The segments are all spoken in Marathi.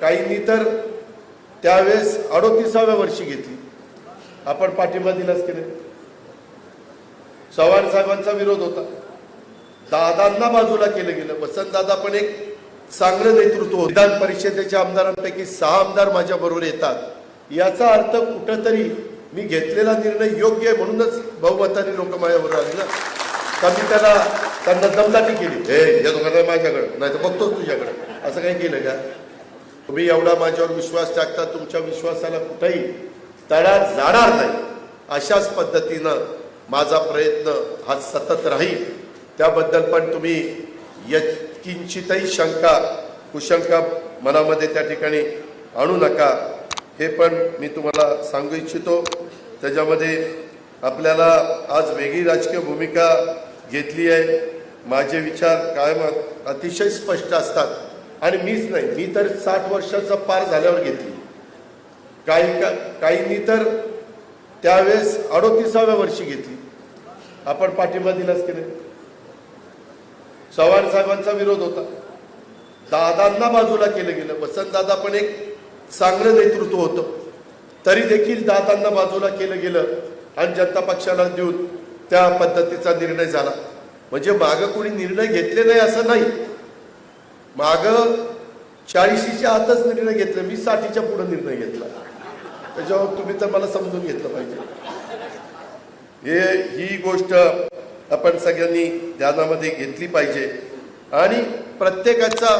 काहींनी तर त्यावेळेस अडोतीसाव्या वर्षी घेतली. आपण पाठिंबा दिलाच की नाही? चव्हाण साहेबांचा विरोध होता. दादांना बाजूला केलं गेलं. वसंत दादा पण एक चांगलं नेतृत्व विधान परिषदेच्या आमदारांपैकी सहा आमदार माझ्या बरोबर येतात. याचा अर्थ कुठंतरी मी घेतलेला निर्णय योग्य आहे म्हणूनच बहुमताने लोक माझ्याबरोबर आले ना. का मी त्याला त्यांना दमदाटी केली. हे या दोघांना माझ्याकडं. नाही तर बघतो तुझ्याकडं. असं काही केलं का? तुम्ही एवढा माझ्यावर विश्वास टाकता तुमच्या विश्वासाला कुठेही तडा जाणार नाही. अशाच पद्धतीनं माझा प्रयत्न हा सतत राहील. त्याबद्दल पण तुम्ही य किंचितही शंका कुशंका मनामध्ये त्या ठिकाणी आणू नका. हे पण मी तुम्हाला सांगू इच्छितो. त्याच्यामध्ये आपल्याला आज वेगळी राजकीय भूमिका घेतली आहे. माझे विचार कायम अतिशय स्पष्ट असतात. आणि मीच नाही मी तर साठ वर्षाचा पार झाल्यावर घेतली. काही का काहींनी तर त्यावेळेस अडोतीसाव्या वर्षी घेतली. आपण पाठिंबा दिलाच की नाही? चव्हाण साहेबांचा विरोध होता. दादांना बाजूला केलं गेलं. वसंत दादा पण एक चांगलं नेतृत्व होतं. तरी देखील दादांना बाजूला केलं गेलं आणि जनता पक्षाला देऊन त्या पद्धतीचा निर्णय झाला. म्हणजे मागं कोणी निर्णय घेतले नाही असं नाही. मागं चाळीशीच्या आतच निर्णय घेतला मी साठीच्या पुढे निर्णय घेतला. त्याच्यावर तुम्ही तर मला समजून घेतलं पाहिजे. हे ही गोष्ट आपण सगळ्यांनी ध्यानामध्ये घेतली पाहिजे. आणि प्रत्येकाचा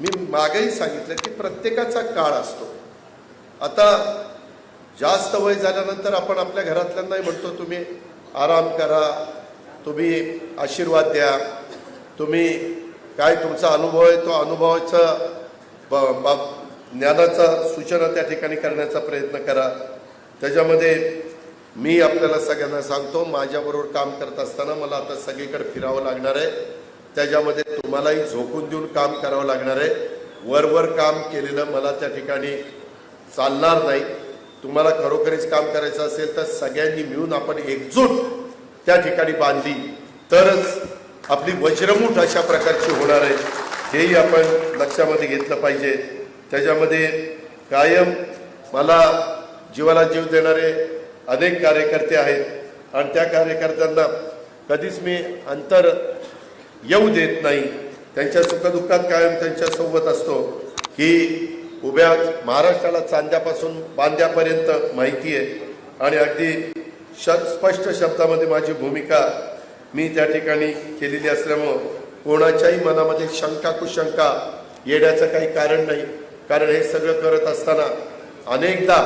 मी मागही सांगितलं की प्रत्येकाचा काळ असतो. आता जास्त वय झाल्यानंतर आपण आपल्या घरातल्यांनाही म्हणतो तुम्ही आराम करा तुम्ही आशीर्वाद द्या तुम्ही काय तुमचा अनुभव आहे? तो अनुभवाचा ब- ज्ञानाचा सूचना त्या ठिकाणी करण्याचा प्रयत्न करा. त्याच्यामध्ये मी आपल्याला सगळ्यांना सांगतो माझ्याबरोबर काम करत असताना मला आता सगळीकडे फिरावं लागणार आहे. त्याच्यामध्ये तुम्हालाही झोकून देऊन काम करावं लागणार आहे. वरवर काम केलेलं मला त्या ठिकाणी चालणार नाही. तुम्हाला खरोखरीच काम करायचं असेल तर सगळ्यांनी मिळून आपण एकजूट त्या ठिकाणी बांधली. तरच आपली वज्रमूठ अशा प्रकारची होणार आहे हेही आपण लक्षामध्ये घेतलं पाहिजे. त्याच्यामध्ये कायम मला जीवाला जीव देणारे अनेक कार्यकर्ते आहेत आणि त्या कार्यकर्त्यांना कधीच मी अंतर येऊ देत नाही. त्यांच्या सुखदुःखात कायम त्यांच्यासोबत असतो ही उभ्या महाराष्ट्राला चांद्यापासून बांद्यापर्यंत माहिती आहे. आणि अगदी श स्पष्ट शब्दामध्ये माझी भूमिका मी त्या ठिकाणी केलेली असल्यामुळं कोणाच्याही मनामध्ये शंका कुशंका येण्याचं काही कारण नाही. कारण हे सगळं करत असताना अनेकदा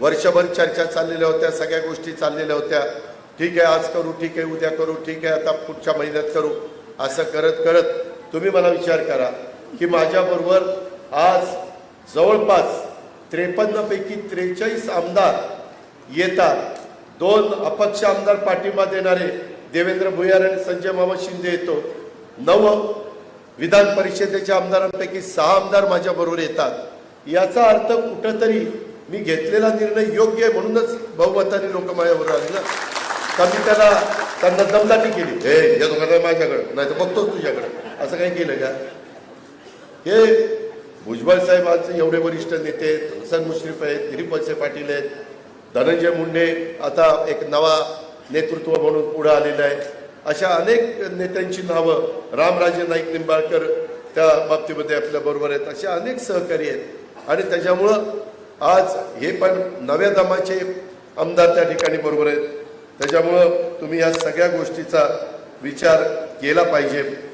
वर्षभर चर्चा चाललेल्या होत्या सगळ्या गोष्टी चाललेल्या होत्या. ठीक आहे आज करू ठीक आहे उद्या करू ठीक आहे आता पुढच्या महिन्यात करू. असं करत करत तुम्ही मला विचार करा की माझ्याबरोबर आज जवळपास त्रेपन्नपैकी त्रेचाळीस आमदार येतात. दोन अपक्ष आमदार पाठिंबा देणारे देवेंद्र भुयार आणि संजय मामा शिंदे येतो. नव विधान परिषदेच्या आमदारांपैकी सहा आमदार माझ्या बरोबर येतात. याचा अर्थ कुठंतरी मी घेतलेला निर्णय योग्य आहे म्हणूनच बहुमताने लोक माझ्यावर आले ना. का मी त्याला त्यांना दमदाटी केली. हे या दोघांना माझ्याकडे नाही तर बघतो तुझ्याकडे. असं काही केलं का? हे भुजबळ साहेबांचे एवढे वरिष्ठ नेते आहेत. हसन मुश्रीफ आहेत दिलीप पाटील आहेत. धनंजय मुंडे आता एक नवा नेतृत्व म्हणून पुढे आलेलं आहे. अशा अनेक नेत्यांची नावं रामराजे नाईक निंबाळकर त्या बाबतीमध्ये आपल्या बरोबर आहेत. अशा अनेक सहकारी आहेत. आणि त्याच्यामुळं आज हे पण नव्या दमाचे आमदार त्या ठिकाणी बरोबर आहेत. त्याच्यामुळं तुम्ही या सगळ्या गोष्टीचा विचार केला पाहिजे.